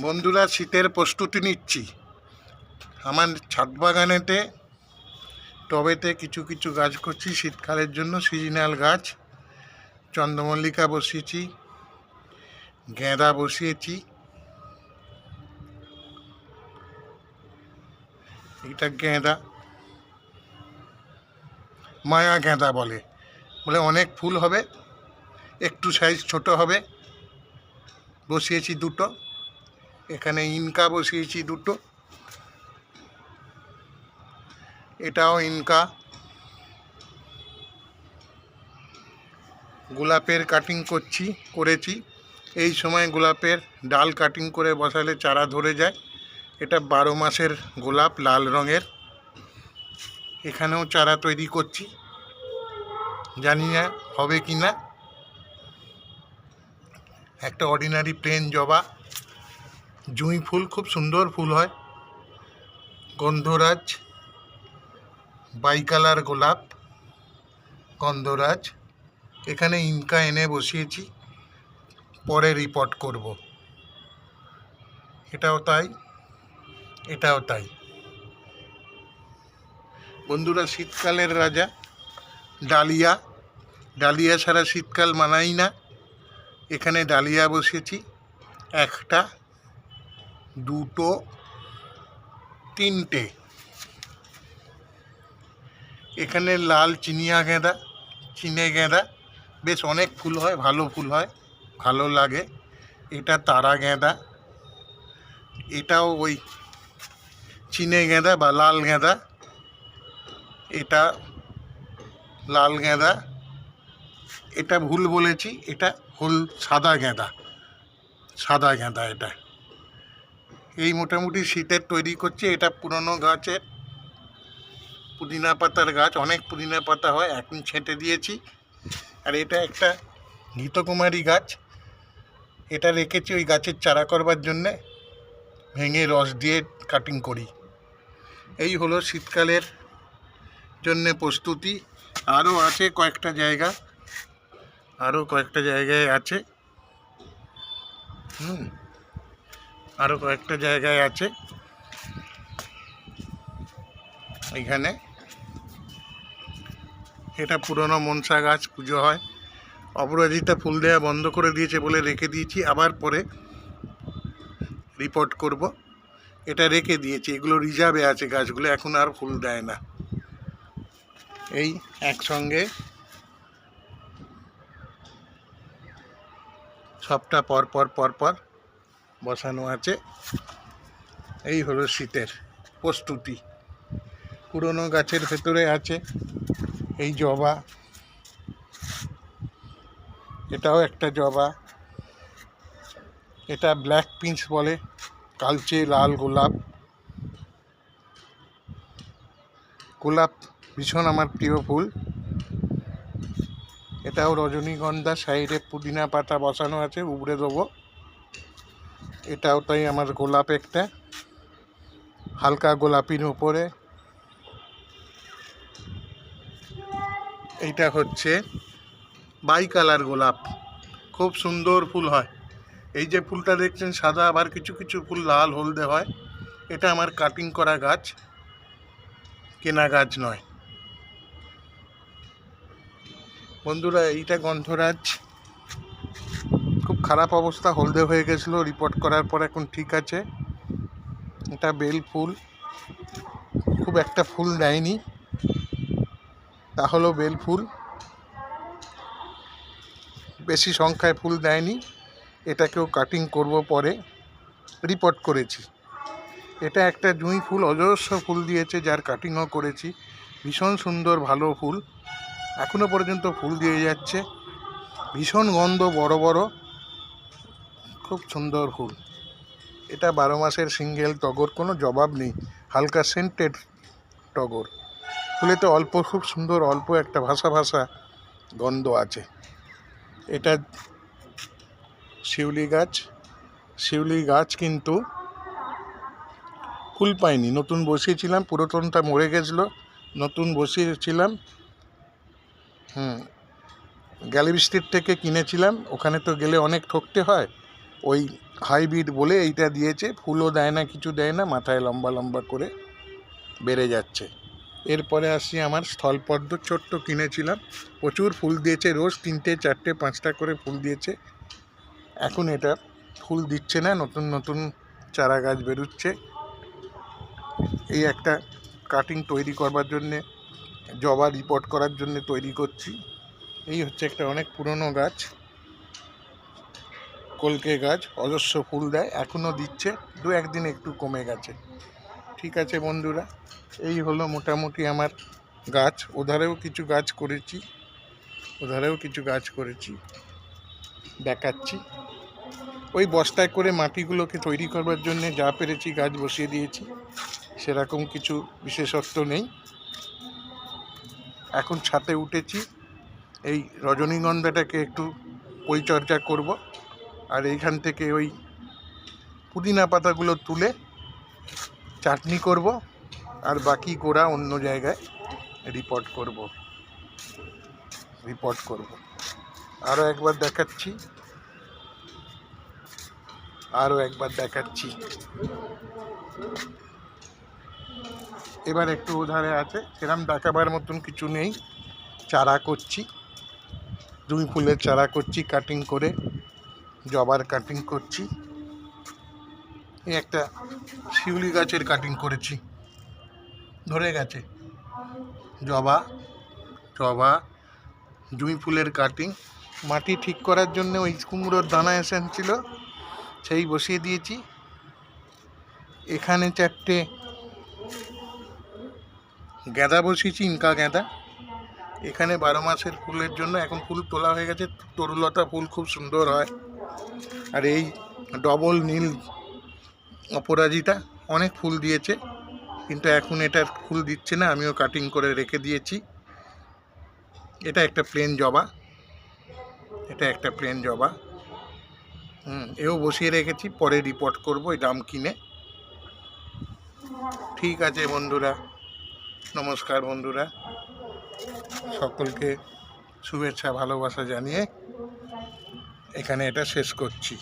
বন্ধুরা, শীতের প্রস্তুতি নিচ্ছি। আমার ছাদ বাগানেতে টবেতে কিছু কিছু গাছ করছি। শীতকালের জন্য সিজনাল গাছ। চন্দ্রমল্লিকা বসিয়েছি গেঁদা বসিয়েছি। এটা গেঁদা মায়া গেঁদা বলে। বলে অনেক ফুল হবে, একটু সাইজ ছোট হবে। বসিয়েছি দুটো। এখানে ইনকা বসিয়েছি দুটো। এটাও ইনকা। গোলাপের কাটিং করছি, করেছি। এই সময় গোলাপের ডাল কাটিং করে বসালে চারা ধরে যায়। এটা বারো মাসের গোলাপ, লাল রঙের। এখানেও চারা তৈরি করছি। জানি না হবে কি না একটা অর্ডিনারি প্লেন জবা। জুঁই ফুল, খুব সুন্দর ফুল হয়। গন্ধরাজ, বাইকালার গোলাপ, গন্ধরাজ। এখানে ইনকা এনে বসিয়েছি, পরে রিপোর্ট করব। এটাও তাই এটাও তাই। বন্ধুরা, শীতকালের রাজা, ডালিয়া। ডালিয়া ছাড়া শীতকাল মানাই না। এখানে ডালিয়া বসেছি একটা। দুটো, তিনটে। এখানে লাল চিনিয়া গেঁদা, চিনে গেঁদা। বেশ অনেক ফুল হয়, ভালো ফুল হয়, ভালো লাগে। এটা তারা গেঁদা। এটাও ওই চিনে গেঁদা বা লাল গেঁদা। এটা লাল গেঁদা। এটা ভুল বলেছি, এটা হল সাদা গেঁদা। সাদা গেঁদা এটা। এই মোটামুটি শীতের তৈরি করছে, এটা পুরনো গাছের। পুদিনা পাতার গাছ, অনেক পুদিনা পাতা হয়, এখন ছেঁটে দিয়েছি। আর এটা একটা ঘৃতকুমারী গাছ। এটা রেখেছি ওই গাছের চারা করবার জন্যে। ভেঙে রস দিয়ে কাটিং করি। এই হলো শীতকালের জন্যে প্রস্তুতি। আরও আছে কয়েকটা জায়গা। আরও কয়েকটা জায়গায় আছে। হুম। আরও কয়েকটা জায়গায় আছে। এখানে এটা পুরনো মনসা গাছ, পুজো হয়। অপরাজিতা ফুল দেওয়া বন্ধ করে দিয়েছে বলে রেখে দিয়েছি, আবার পরে রিপোর্ট করব। এটা রেখে দিয়েছি, এগুলো রিজার্ভে আছে গাছগুলো, এখন আর ফুল দেয় না। এই একসঙ্গে সবটা পর পর পর পর বসানো আছে। এই হলো শীতের প্রস্তুতি। পুরনো গাছের ভেতরে আছে এই জবা। এটাও একটা জবা। এটা ব্ল্যাক পিঞ্চ বলে, কালচে লাল গোলাপ। গোলাপ ভীষণ আমার প্রিয় ফুল। এটাও রজনীগন্ধা সাইডে পুদিনা পাতা বসানো আছে, উবড়ে দেবো। এটাও তাই আমার গোলাপ একটা। হালকা গোলাপির উপরে। এইটা হচ্ছে বাই কালার গোলাপ। খুব সুন্দর ফুল হয়। এই যে ফুলটা দেখছেন, সাদা আবার কিছু কিছু ফুল লাল, হলদে হয়। এটা আমার কাটিং করা গাছ, কেনা গাছ নয়। বন্ধুরা, এইটা গন্ধরাজ। খারাপ অবস্থা, হলদে হয়ে গেছিল রিপোর্ট করার পর এখন ঠিক আছে। এটা বেল ফুল। খুব একটা ফুল দেয়নি। তা হলো বেল ফুল। বেশি সংখ্যায় ফুল দেয়নি। এটাকেও কাটিং করব পরে। রিপোর্ট করেছি। এটা একটা জুঁই ফুল, অজস্র ফুল দিয়েছে, যার কাটিংও করেছি। ভীষণ সুন্দর, ভালো ফুল। এখনও পর্যন্ত ফুল দিয়ে যাচ্ছে। ভীষণ গন্ধ, বড় বড়। খুব সুন্দর ফুল। এটা বারো মাসের সিঙ্গেল টগর, কোনো জবাব নেই। হালকা সেন্টেড টগর। ফুলে তো অল্প, খুব সুন্দর অল্প একটা ভাসা ভাসা গন্ধ আছে। এটা শিউলি গাছ। শিউলি গাছ কিন্তু ফুল পাইনি নতুন বসিয়েছিলাম, পুরাতনটা মরে গেছিল। নতুন বসিয়েছিলাম। হুম গ্যালিবি স্ট্রিট থেকে কিনেছিলাম। ওখানে তো গেলে অনেক ঠকতে হয়। ওই হাইব্রিড বলে এইটা দিয়েছে, ফুলও দেয় না, কিছু দেয় না, মাথায় লম্বা লম্বা করে বেড়ে যাচ্ছে। এরপরে আসি আমার স্থলপদ্ম ছোট্ট কিনেছিলাম। প্রচুর ফুল দিয়েছে, রোজ তিনটে, চারটে, পাঁচটা করে ফুল দিয়েছে। এখন এটা ফুল দিচ্ছে না, নতুন নতুন চারা গাছ বেরোচ্ছে। এই একটা কাটিং তৈরি করবার জন্যে, জবা রিপোর্ট করার জন্য তৈরি করছি। এই হচ্ছে একটা অনেক পুরনো গাছ। কলকে গাছ, অজস্র ফুল দেয় এখনও দিচ্ছে, দু একদিন একটু কমে গেছে। ঠিক আছে বন্ধুরা, এই হলো মোটামুটি আমার গাছ, ওধারেও কিছু গাছ করেছি, ওধারেও কিছু গাছ করেছি, দেখাচ্ছি। ওই বস্তায় করে মাটিগুলোকে তৈরি করবার জন্য যা পেরেছি গাছ বসিয়ে দিয়েছি, সেরকম কিছু বিশেষত্ব নেই। এখন ছাতে উঠেছি, এই রজনীগন্ধাটাকে একটু পরিচর্যা করব। আর এইখান থেকে ওই পুদিনা পাতাগুলো তুলে চাটনি করব আর বাকি গোড়া অন্য জায়গায় রিপোর্ট করব। রিপোর্ট করব। আরও একবার দেখাচ্ছি। আরও একবার দেখাচ্ছি। এবার একটু উধারে আছে। সেরকম দেখাবার মতন কিছু নেই। চারা করছি। দুই ফুলের চারা করছি কাটিং করে। জবার কাটিং করছি। এই একটা শিউলি গাছের কাটিং করেছি। ধরে গেছে। জবা জবা, জুঁই ফুলের কাটিং মাটি ঠিক করার জন্য ওই কুমড়োর দানা এসেছিল সেই বসিয়ে দিয়েছি। এখানে চারটে গাঁদা বসিয়েছি, ইনকা গাঁদা। এখানে বারো মাসের ফুলের জন্য এখন ফুল তোলা হয়ে গেছে। তরুলতা ফুল খুব সুন্দর হয়। আর এই ডবল নীল অপরাজিতা অনেক ফুল দিয়েছে, কিন্তু এখন এটা ফুল দিচ্ছে না, আমিও কাটিং করে রেখে দিয়েছি। এটা একটা প্লেন জবা, এটা একটা প্লেন জবা। হুম, এও বসিয়ে রেখেছি, পরে রিপোর্ট করব এই দাম কিনে। ঠিক আছে বন্ধুরা, নমস্কার বন্ধুরা। সকলকে শুভেচ্ছা, ভালোবাসা জানিয়ে এখানে এটা শেষ করছি।